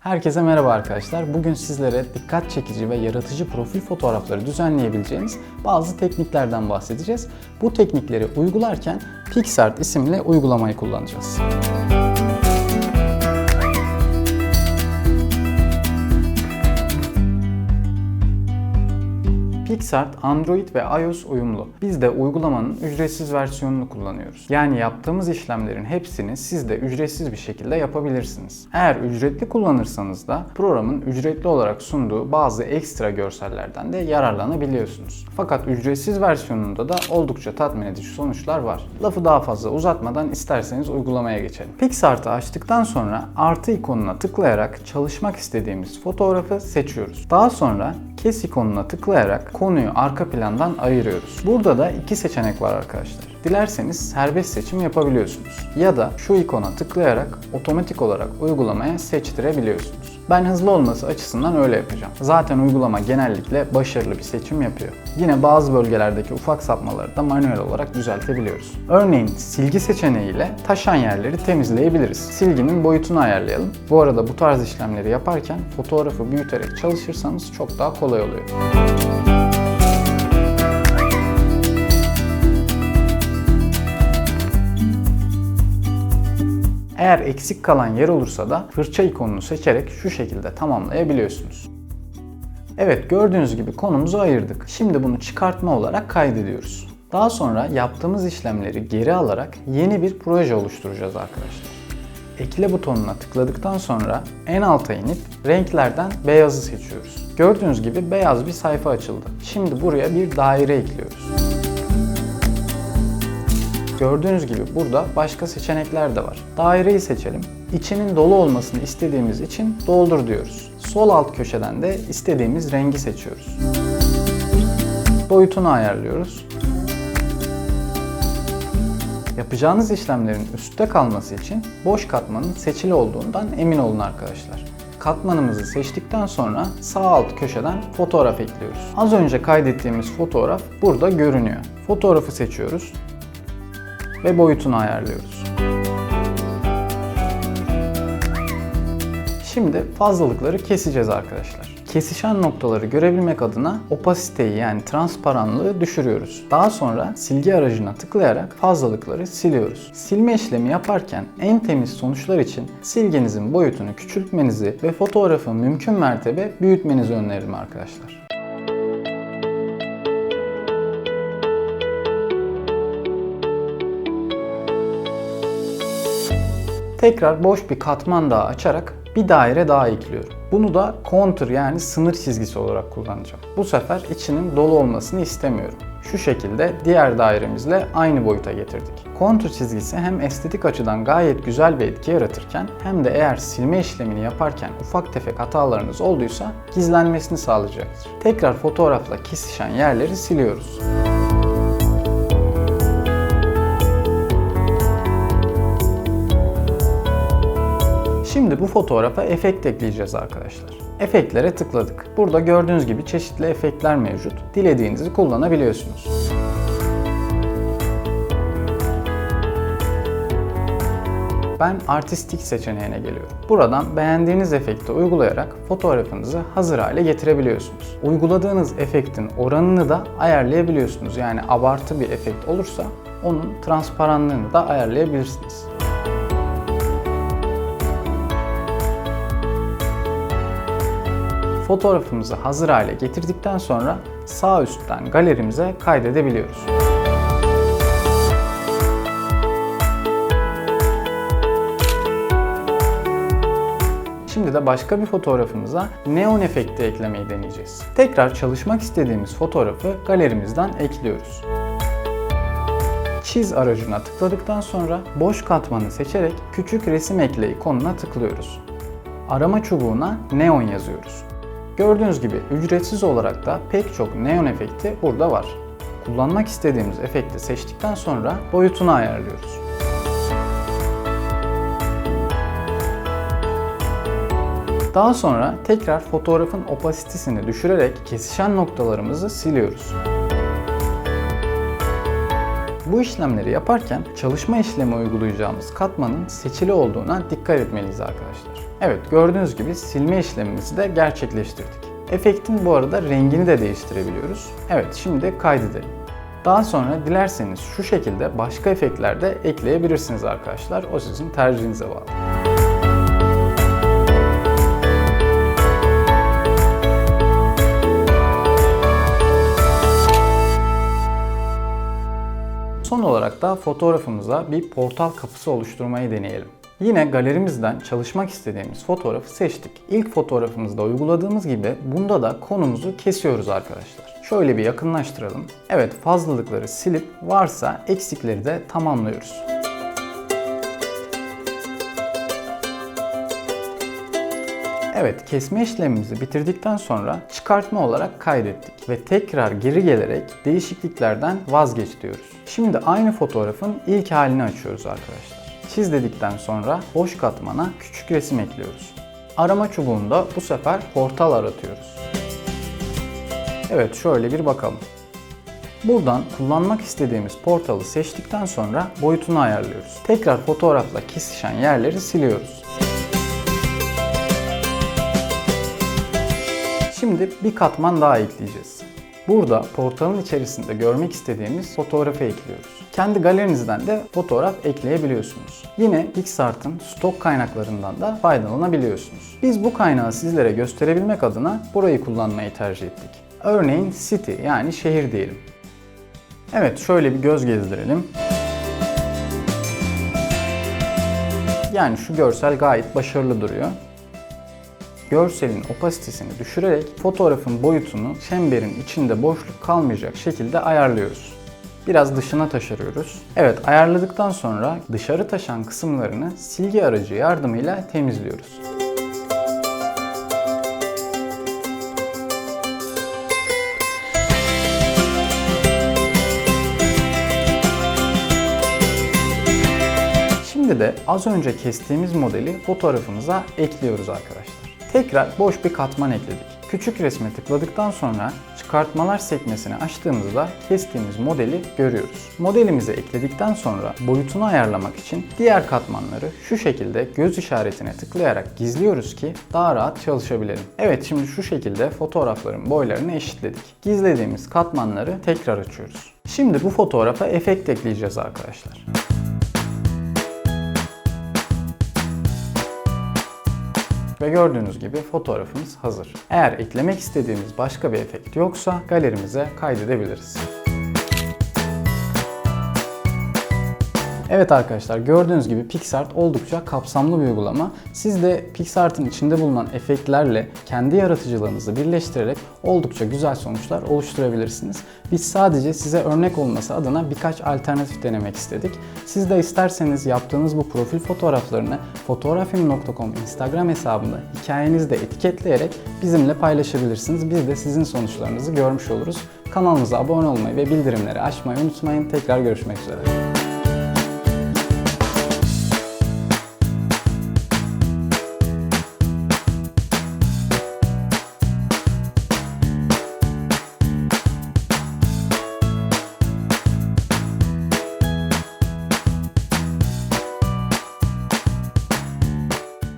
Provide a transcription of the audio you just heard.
Herkese merhaba arkadaşlar. Bugün sizlere dikkat çekici ve yaratıcı profil fotoğrafları düzenleyebileceğiniz bazı tekniklerden bahsedeceğiz. Bu teknikleri uygularken PixArt isimli uygulamayı kullanacağız. PixArt Android ve iOS uyumlu. Biz de uygulamanın ücretsiz versiyonunu kullanıyoruz. Yani yaptığımız işlemlerin hepsini siz de ücretsiz bir şekilde yapabilirsiniz. Eğer ücretli kullanırsanız da programın ücretli olarak sunduğu bazı ekstra görsellerden de yararlanabiliyorsunuz. Fakat ücretsiz versiyonunda da oldukça tatmin edici sonuçlar var. Lafı daha fazla uzatmadan isterseniz uygulamaya geçelim. PixArt'ı açtıktan sonra artı ikonuna tıklayarak çalışmak istediğimiz fotoğrafı seçiyoruz. Daha sonra kes ikonuna tıklayarak konuyu arka plandan ayırıyoruz. Burada da iki seçenek var arkadaşlar. Dilerseniz serbest seçim yapabiliyorsunuz. Ya da şu ikona tıklayarak otomatik olarak uygulamaya seçtirebiliyorsunuz. Ben hızlı olması açısından öyle yapacağım. Zaten uygulama genellikle başarılı bir seçim yapıyor. Yine bazı bölgelerdeki ufak sapmaları da manuel olarak düzeltebiliyoruz. Örneğin silgi seçeneğiyle taşan yerleri temizleyebiliriz. Silginin boyutunu ayarlayalım. Bu arada bu tarz işlemleri yaparken fotoğrafı büyüterek çalışırsanız çok daha kolay oluyor. Eğer eksik kalan yer olursa da fırça ikonunu seçerek şu şekilde tamamlayabiliyorsunuz. Evet gördüğünüz gibi konumuzu ayırdık. Şimdi bunu çıkartma olarak kaydediyoruz. Daha sonra yaptığımız işlemleri geri alarak yeni bir proje oluşturacağız arkadaşlar. Ekle butonuna tıkladıktan sonra en alta inip renklerden beyazı seçiyoruz. Gördüğünüz gibi beyaz bir sayfa açıldı. Şimdi buraya bir daire ekliyoruz. Gördüğünüz gibi burada başka seçenekler de var. Daireyi seçelim. İçinin dolu olmasını istediğimiz için doldur diyoruz. Sol alt köşeden de istediğimiz rengi seçiyoruz. Boyutunu ayarlıyoruz. Yapacağınız işlemlerin üstte kalması için boş katmanın seçili olduğundan emin olun arkadaşlar. Katmanımızı seçtikten sonra sağ alt köşeden fotoğraf ekliyoruz. Az önce kaydettiğimiz fotoğraf burada görünüyor. Fotoğrafı seçiyoruz ve boyutunu ayarlıyoruz. Şimdi fazlalıkları keseceğiz arkadaşlar. Kesişen noktaları görebilmek adına opasiteyi yani transparanlığı düşürüyoruz. Daha sonra silgi aracına tıklayarak fazlalıkları siliyoruz. Silme işlemi yaparken en temiz sonuçlar için silginizin boyutunu küçültmenizi ve fotoğrafı mümkün mertebe büyütmenizi öneririm arkadaşlar. Tekrar boş bir katman daha açarak bir daire daha ekliyorum. Bunu da contour yani sınır çizgisi olarak kullanacağım. Bu sefer içinin dolu olmasını istemiyorum. Şu şekilde diğer dairemizle aynı boyuta getirdik. Kontur çizgisi hem estetik açıdan gayet güzel bir etki yaratırken hem de eğer silme işlemini yaparken ufak tefek hatalarınız olduysa gizlenmesini sağlayacaktır. Tekrar fotoğrafla kesişen yerleri siliyoruz. Şimdi bu fotoğrafa efekt ekleyeceğiz arkadaşlar. Efektlere tıkladık. Burada gördüğünüz gibi çeşitli efektler mevcut. Dilediğinizi kullanabiliyorsunuz. Ben artistik seçeneğine geliyorum. Buradan beğendiğiniz efekti uygulayarak fotoğrafınızı hazır hale getirebiliyorsunuz. Uyguladığınız efektin oranını da ayarlayabiliyorsunuz. Yani abartı bir efekt olursa onun transparanlığını da ayarlayabilirsiniz. Fotoğrafımızı hazır hale getirdikten sonra sağ üstten galerimize kaydedebiliyoruz. Şimdi de başka bir fotoğrafımıza neon efekti eklemeyi deneyeceğiz. Tekrar çalışmak istediğimiz fotoğrafı galerimizden ekliyoruz. Çiz aracına tıkladıktan sonra boş katmanı seçerek küçük resim ekle ikonuna tıklıyoruz. Arama çubuğuna neon yazıyoruz. Gördüğünüz gibi ücretsiz olarak da pek çok neon efekti burada var. Kullanmak istediğimiz efekti seçtikten sonra boyutunu ayarlıyoruz. Daha sonra tekrar fotoğrafın opasitesini düşürerek kesişen noktalarımızı siliyoruz. Bu işlemleri yaparken çalışma işlemi uygulayacağımız katmanın seçili olduğuna dikkat etmeliyiz arkadaşlar. Evet gördüğünüz gibi silme işlemimizi de gerçekleştirdik. Efektin bu arada rengini de değiştirebiliyoruz. Evet şimdi kaydedelim. Daha sonra dilerseniz şu şekilde başka efektler de ekleyebilirsiniz arkadaşlar. O sizin tercihinize bağlı. Son olarak da fotoğrafımıza bir portal kapısı oluşturmayı deneyelim. Yine galerimizden çalışmak istediğimiz fotoğrafı seçtik. İlk fotoğrafımızda uyguladığımız gibi bunda da konumuzu kesiyoruz arkadaşlar. Şöyle bir yakınlaştıralım. Evet fazlalıkları silip varsa eksikleri de tamamlıyoruz. Evet kesme işlemimizi bitirdikten sonra çıkartma olarak kaydettik ve tekrar geri gelerek değişikliklerden vazgeç diyoruz. Şimdi aynı fotoğrafın ilk halini açıyoruz arkadaşlar. Çiz dedikten sonra boş katmana küçük resim ekliyoruz. Arama çubuğunda bu sefer portal aratıyoruz. Evet şöyle bir bakalım. Buradan kullanmak istediğimiz portalı seçtikten sonra boyutunu ayarlıyoruz. Tekrar fotoğrafla kesişen yerleri siliyoruz. Şimdi bir katman daha ekleyeceğiz. Burada portalın içerisinde görmek istediğimiz fotoğrafı ekliyoruz. Kendi galerinizden de fotoğraf ekleyebiliyorsunuz. Yine PixArt'ın stok kaynaklarından da faydalanabiliyorsunuz. Biz bu kaynağı sizlere gösterebilmek adına burayı kullanmayı tercih ettik. Örneğin city yani şehir diyelim. Evet şöyle bir göz gezdirelim. Yani şu görsel gayet başarılı duruyor görselin opasitesini düşürerek fotoğrafın boyutunu çemberin içinde boşluk kalmayacak şekilde ayarlıyoruz. Biraz dışına taşırıyoruz. Evet ayarladıktan sonra dışarı taşan kısımlarını silgi aracı yardımıyla temizliyoruz. Şimdi de az önce kestiğimiz modeli fotoğrafımıza ekliyoruz arkadaşlar. Tekrar boş bir katman ekledik. Küçük resme tıkladıktan sonra çıkartmalar sekmesini açtığımızda kestiğimiz modeli görüyoruz. Modelimizi ekledikten sonra boyutunu ayarlamak için diğer katmanları şu şekilde göz işaretine tıklayarak gizliyoruz ki daha rahat çalışabilelim. Evet şimdi şu şekilde fotoğrafların boylarını eşitledik. Gizlediğimiz katmanları tekrar açıyoruz. Şimdi bu fotoğrafa efekt ekleyeceğiz arkadaşlar. Ve gördüğünüz gibi fotoğrafımız hazır. Eğer eklemek istediğimiz başka bir efekt yoksa galerimize kaydedebiliriz. Evet arkadaşlar gördüğünüz gibi PixArt oldukça kapsamlı bir uygulama. Siz de PixArt'ın içinde bulunan efektlerle kendi yaratıcılığınızı birleştirerek oldukça güzel sonuçlar oluşturabilirsiniz. Biz sadece size örnek olması adına birkaç alternatif denemek istedik. Siz de isterseniz yaptığınız bu profil fotoğraflarını fotoğrafim.com Instagram hesabında hikayenizde etiketleyerek bizimle paylaşabilirsiniz. Biz de sizin sonuçlarınızı görmüş oluruz. Kanalımıza abone olmayı ve bildirimleri açmayı unutmayın. Tekrar görüşmek üzere.